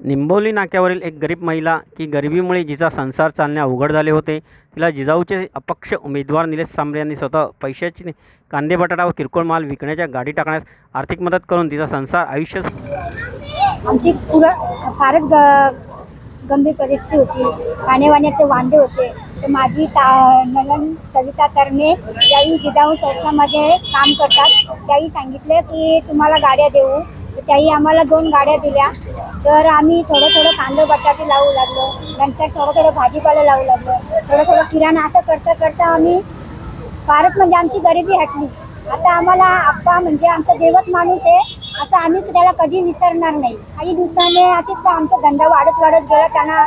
निंबोली नाक्यावरील एक गरीब महिला की गरिबीमुळे जिचा संसार चालणे अवघड झाले होते. तिला जिजाऊचे अपक्ष उमेदवार निलेश सांबरे यांनी स्वतः पैशाची कांदे बटाटा व किरकोळ माल विकण्याच्या गाडी टाकण्यास आर्थिक मदत करून तिचा संसार आयुष्य आमची पुरा फारच ग गंभीर परिस्थिती होती. खाण्यावाण्याचे वांदे होते. तर माझी ता नलन सविता तरणे याही जिजाऊ संस्थामध्ये काम करतात. त्याही सांगितले की तुम्हाला गाड्या देऊ. त्याही आम्हाला दोन गाड्या दिल्या. तर आम्ही थोडं थोडं कांदे बटाटे लावू लागलो. नंतर थोडं थोडं भाजीपाला लावू लागलो. थोडं थोडं किराणा असं करता करता आम्ही फारच म्हणजे आमची गरिबी हटली. आता आम्हाला आप्पा म्हणजे आमचा देवत माणूस आहे असं आम्ही त्याला कधी विसरणार नाही. काही दिवसाने असेच आमचा धंदा वाढत वाढत गेला. त्यांना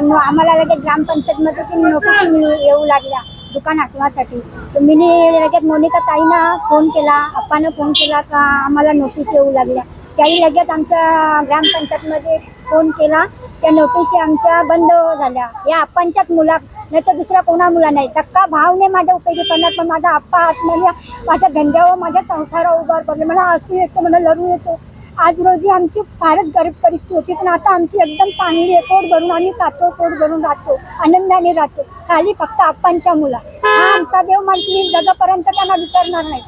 न- आम्हाला लगेच ग्रामपंचायतमध्ये ती नोटीस मिळू येऊ लागल्या दुकान आठवासाठी. तर मी लगेच मोनिका ताईना फोन केला आप्पानं फोन केला का आम्हाला नोटीस येऊ लागल्या. त्याही लगेच आमच्या ग्रामपंचायतमध्ये फोन केला. त्या नोटिशी आमच्या बंद झाल्या. या आप्पांच्याच मुला नाही तर दुसऱ्या कोणा मुला नाही. सक्का भाव नाही माझ्या उपयोगी पडणार पण माझा आप्पा आज म्हणजे माझ्या धंद्यावर माझ्या संसारावर उभार पडले. मला असू येतो मला लढू येतो. आज रोजी आमची फारच गरीब परिस्थिती होती पण आता आमची एकदम चांगली आहे. पोट भरून आम्ही खातो पोट भरून राहतो आनंदाने राहतो. खाली फक्त आप्पांच्या मुला. हा आमचा देव माणूस जगापर्यंत त्यांना विसरणार नाही.